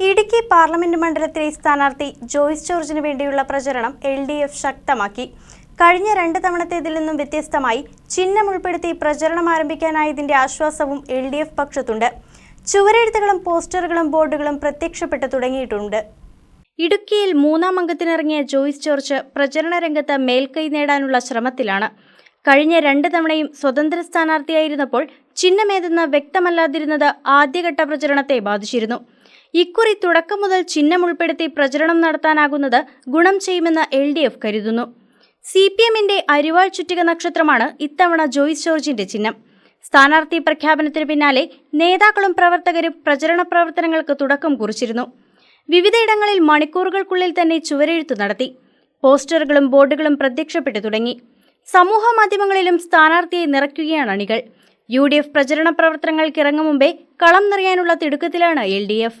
Idukki parliament മണ്ഡലത്തിലെ സ്ഥാനാർത്ഥി ജോയ്സ് ജോർജിന് വേണ്ടിയുള്ള പ്രചരണം എൽ ഡി എഫ് ശക്തമാക്കി. കഴിഞ്ഞ രണ്ട് തവണത്തേതിൽ നിന്നും വ്യത്യസ്തമായി ചിഹ്നം ഉൾപ്പെടുത്തി പ്രചരണം ആരംഭിക്കാനായതിന്റെ ആശ്വാസവും എൽ ഡി എഫ് പക്ഷത്തുണ്ട്. ചുവരെഴുത്തുകളും പോസ്റ്ററുകളും ബോർഡുകളും പ്രത്യക്ഷപ്പെട്ടു തുടങ്ങിയിട്ടുണ്ട്. ഇടുക്കിയിൽ മൂന്നാം അംഗത്തിനിറങ്ങിയ ജോയ്സ് ജോർജ് പ്രചരണ രംഗത്ത് മേൽക്കൈ നേടാനുള്ള ശ്രമത്തിലാണ്. കഴിഞ്ഞ രണ്ട് തവണയും സ്വതന്ത്ര സ്ഥാനാർത്ഥിയായിരുന്നപ്പോൾ ചിഹ്നമേതെന്ന് വ്യക്തമല്ലാതിരുന്നത് ആദ്യഘട്ട പ്രചരണത്തെ ബാധിച്ചിരുന്നു. ഇക്കുറി തുടക്കം മുതൽ ചിഹ്നം ഉൾപ്പെടുത്തി പ്രചരണം നടത്താനാകുന്നത് ഗുണം ചെയ്യുമെന്ന് എൽ ഡി എഫ് കരുതുന്നു. സി പി എമ്മിന്റെ അരിവാൾ ചുറ്റിക നക്ഷത്രമാണ് ഇത്തവണ ജോയ്സ് ജോർജിന്റെ ചിഹ്നം. സ്ഥാനാർത്ഥി പ്രഖ്യാപനത്തിന് പിന്നാലെ നേതാക്കളും പ്രവർത്തകരും പ്രചരണ പ്രവർത്തനങ്ങൾക്ക് തുടക്കം കുറിച്ചിരുന്നു. വിവിധയിടങ്ങളിൽ മണിക്കൂറുകൾക്കുള്ളിൽ തന്നെ ചുവരെഴുത്തു നടത്തി. പോസ്റ്ററുകളും ബോർഡുകളും പ്രത്യക്ഷപ്പെട്ടു തുടങ്ങി. സമൂഹ മാധ്യമങ്ങളിലും സ്ഥാനാർത്ഥിയെ നിറയ്ക്കുകയാണ് അണികൾ. യു ഡി എഫ് പ്രചരണ പ്രവർത്തനങ്ങൾക്ക് ഇറങ്ങും മുമ്പേ കളം നിറയാനുള്ള തിടുക്കത്തിലാണ് L D F.